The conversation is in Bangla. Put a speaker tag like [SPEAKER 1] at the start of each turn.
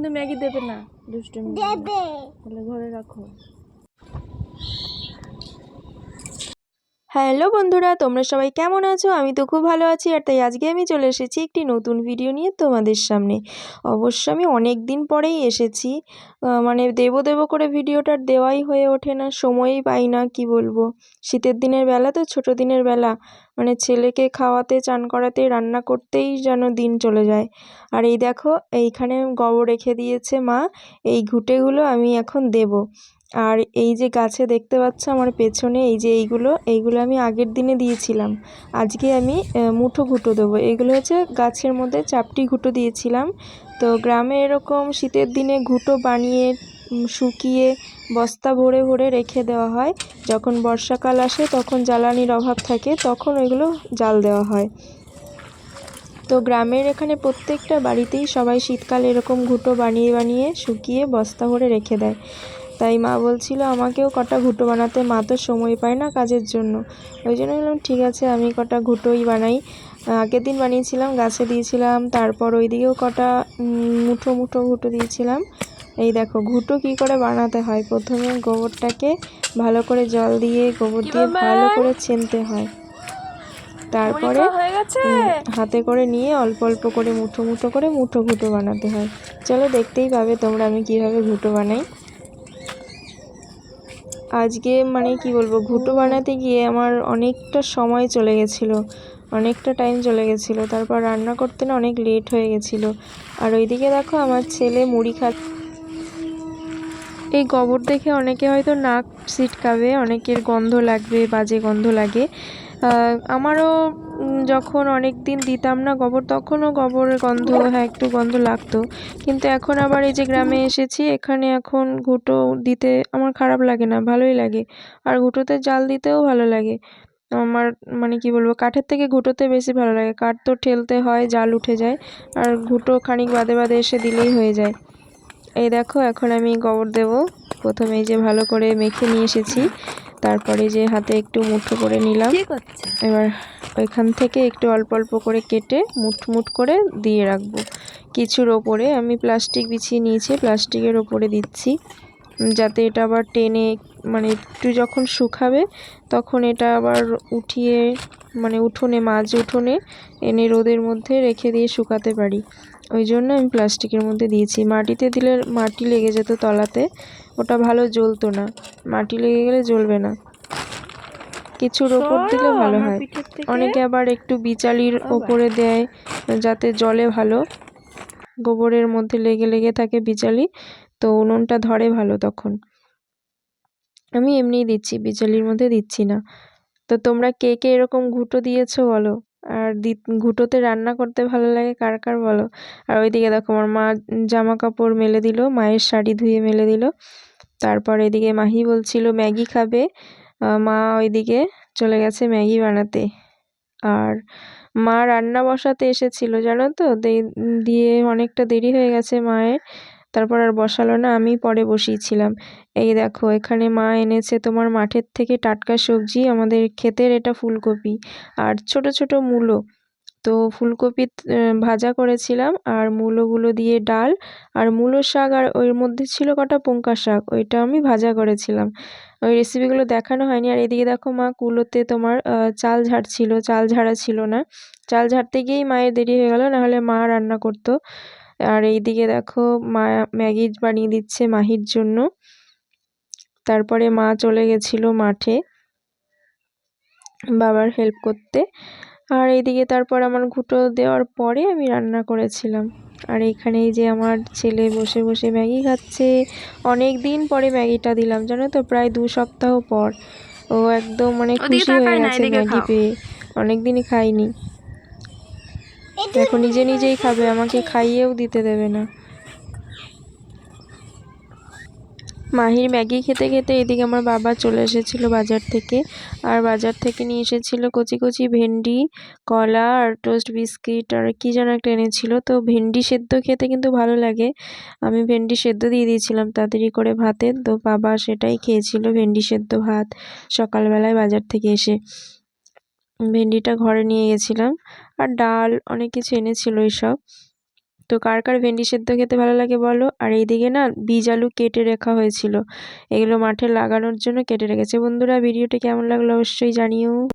[SPEAKER 1] কিন্তু ম্যাগি দেবে না দুষ্টুমি
[SPEAKER 2] দেবে।
[SPEAKER 1] তাহলে ঘরে রাখো।
[SPEAKER 3] হ্যালো বন্ধুরা, তোমরা সবাই কেমন আছো? আমি তো খুব ভালো আছি আর তাই আজকে আমি চলে এসেছি একটি নতুন ভিডিও নিয়ে তোমাদের সামনে। অবশ্য আমি অনেক দিন পরেই এসেছি। মানে দেব দেব করে ভিডিওটা দেওয়াই হয়ে ওঠে না, সময়ই পাই না, কি বলব? শীতের দিনের বেলা তো ছোটো দিনের বেলা। মানে ছেলেকে খাওয়াতে, চান করাতে, রান্না করতেই যেন দিন চলে যায়। আর এই দেখো, এইখানে গোবর রেখে দিয়েছে মা, এই ঘুঁটেগুলো আমি এখন দেবো। আর এই যে গাছে দেখতে পাচ্ছ আমার পেছনে এই যে এইগুলো এইগুলো আমি আগের দিনে দিয়েছিলাম। আজকে আমি মুঠো ঘুঁটো দেবো। এগুলো হচ্ছে গাছের মধ্যে চাপটি ঘুঁটো দিয়েছিলাম। তো গ্রামে এরকম শীতের দিনে ঘুঁটো বানিয়ে শুকিয়ে বস্তা ভরে ভরে রেখে দেওয়া হয়। যখন বর্ষাকাল আসে তখন জ্বালানির অভাব থাকে, তখন ওইগুলো জাল দেওয়া হয়। তো গ্রামের এখানে প্রত্যেকটা বাড়িতেই সবাই শীতকালে এরকম ঘুঁটো বানিয়ে বানিয়ে শুকিয়ে বস্তা ভরে রেখে দেয়। তাই মা বলছিল আমাকেও কটা ঘুঁটো বানাতে মা তো সময় পায় না কাজের জন্য। ওই জন্য বললাম ঠিক আছে আমি কটা ঘুঁটোই বানাই। আগের দিন বানিয়েছিলাম গাছে দিয়েছিলাম তারপর ওই দিকেও কটা মুঠো মুঠো ঘুঁটো দিয়েছিলাম। এই দেখো ঘুঁটো কি করে বানাতে হয়? প্রথমে গোবরটাকে ভালো করে জল দিয়ে গোবর দিয়ে ভালো করে ছেনতে হয়। তারপরে হাতে করে নিয়ে অল্প অল্প করে মুঠো মুঠো করে মুঠো ঘুটো বানাতে হয়। চলো দেখতেই পাবে তোমরা আমি কীভাবে ঘুঁটো বানাই। আজকে মানে কি বলব, ঘুটো বানাতে গিয়ে আমার অনেকটা সময় চলে গেছিল, অনেকটা টাইম চলে গেছিল। তারপর রান্না করতে না অনেক লেট হয়ে গেছিল। আর ওইদিকে দেখো আমার ছেলে মুড়ি খা এই গোবর দেখে অনেকে হয়তো নাক ছিটকাবে, অনেকের গন্ধ লাগবে, বাজে গন্ধ লাগে। আমারও যখন অনেক দিন দিতাম না গোবর, তখনও গোবরের গন্ধ হ্যাঁ একটু গন্ধ লাগতো। কিন্তু এখন আবার এই যে গ্রামে এসেছি, এখানে এখন ঘুঁটো দিতে আমার খারাপ লাগে না, ভালোই লাগে। আর ঘুঁটোতে জাল দিতেও ভালো লাগে। আমার মানে কি বলব, কাঠের থেকে ঘুঁটোতে বেশি ভালো লাগে। কাঠ তো ঠেলতে হয়, জাল উঠে যায়, আর ঘুঁটো খানিক বাদে বাদে এসে দিলেই হয়ে যায়। এই দেখো, এখন আমি গোবর দেব। প্রথমে এই যে ভালো করে মেখে নিয়ে এসেছি। তারপরে যে হাতে একটু মুঠো করে নিলাম এবার ওইখান থেকে একটু অল্প অল্প করে কেটে মুঠ মুঠ করে দিয়ে রাখব। কিছুর ওপরে আমি প্লাস্টিক বিছিয়ে নিয়েছি প্লাস্টিকের ওপরে দিচ্ছি যাতে এটা আবার টেনে মানে একটু যখন শুকাবে তখন এটা আবার উঠিয়ে মানে উঠোনে মাঝ উঠোনে এনে রোদের মধ্যে রেখে দিয়ে শুকাতে পারি। ওই জন্য আমি প্লাস্টিকের মধ্যে দিয়েছি। মাটিতে দিলে মাটি লেগে যেত তলাতে ওটা ভালো জ্বলতো না। মাটি লেগে গেলে জ্বলবে না। কিছুর ওপর দিলে ভালো হয়। অনেকে আবার একটু বিচালির ওপরে দেয় যাতে জলে ভালো। গোবরের মধ্যে লেগে লেগে থাকে বিচালি তো উনুনটা ধরে ভালো তখন। আমি এমনিই দিচ্ছি বিচালির মধ্যে দিচ্ছি না। তো তোমরা কে কে এরকম ঘুঁটো দিয়েছ বলো? আর দি ঘুঁটোতে রান্না করতে ভালো লাগে কার কার বলো? আর ওইদিকে দেখো আমার মা জামা কাপড় মেলে দিল মায়ের শাড়ি ধুয়ে মেলে দিল। তারপর এদিকে মাহি বলছিল, ম্যাগি খাবে? মা ওইদিকে চলে গেছে ম্যাগি বানাতে। আর মা রান্না বসাতে এসেছিল, জানো তো? দিয়ে অনেকটা দেরি হয়ে গেছে মায়ের। তারপর আর বসালো না, আমি পরে বসিয়েছিলাম। এই দেখো, এখানে মা এনেছে তোমার মাঠের থেকে টাটকা সবজি, আমাদের ক্ষেতের এটা ফুলকপি। আর ছোট ছোট মূলো। তো ফুলকপি ভাজা করেছিলাম আর মূলোগুলো দিয়ে ডাল আর মূলো শাক আর ওর মধ্যে ছিল কটা পুঙ্কা শাক, ওইটা আমি ভাজা করেছিলাম। ওই রেসিপিগুলো দেখানো হয়নি আর এদিকে দেখো মা কুলোতে তোমার চাল ঝাড়ছিল, চাল ঝাড়া ছিল না। চাল ঝাড়তে গিয়েই মায়ের দেরি হয়ে গেল, নাহলে মা রান্না করতো। আর এইদিকে দেখো মা ম্যাগি বানিয়ে দিচ্ছে মাহির জন্য। তারপরে মা চলে গেছিল মাঠে বাবার হেল্প করতে। আর এইদিকে তারপর আমার ঘুটো দেওয়ার পরে আমি রান্না করেছিলাম। আর এখানেই যে আমার ছেলে বসে বসে ম্যাগি খাচ্ছে অনেক দিন পরে ম্যাগিটা দিলাম জানো তো? প্রায় দু সপ্তাহ পর। ও একদম মানে খুশি হয়ে গেছে ম্যাগি পেয়ে। অনেক দিনই খাইনি। এখন নিজে নিজেই খাবে আমাকে খাইয়েও দিতে দেবে না। মাহির ম্যাগি খেতে খেতে এদিকে আমার বাবা চলে এসেছিল বাজার থেকে। আর বাজার থেকে নিয়ে এসেছিল কচি কচি ভেন্ডি, কলা আর টোস্ট বিস্কিট আর কি যেন একটা এনেছিল। তো ভেন্ডি সেদ্ধ খেতে কিন্তু ভালো লাগে। আমি ভেন্ডি সেদ্ধ দিয়ে দিয়েছিলাম তাড়াতাড়ি করে ভাতে। তো বাবা সেটাই খেয়েছিল ভেন্ডি সেদ্ধ ভাত সকালবেলায় বাজার থেকে এসে। ভেন্ডিটা ঘরে নিয়ে গেছিলাম। আর ডাল অনেক কিছু এনেছিল এইসব তো কার কার ভেন্ডি সেদ্ধ খেতে ভালো লাগে বলো? আর এইদিকে না বীজ আলু কেটে রেখা হয়েছিল। এগুলো মাঠে লাগানোর জন্য কেটে রেখেছে। বন্ধুরা, ভিডিওটি কেমন লাগল অবশ্যই জানিও।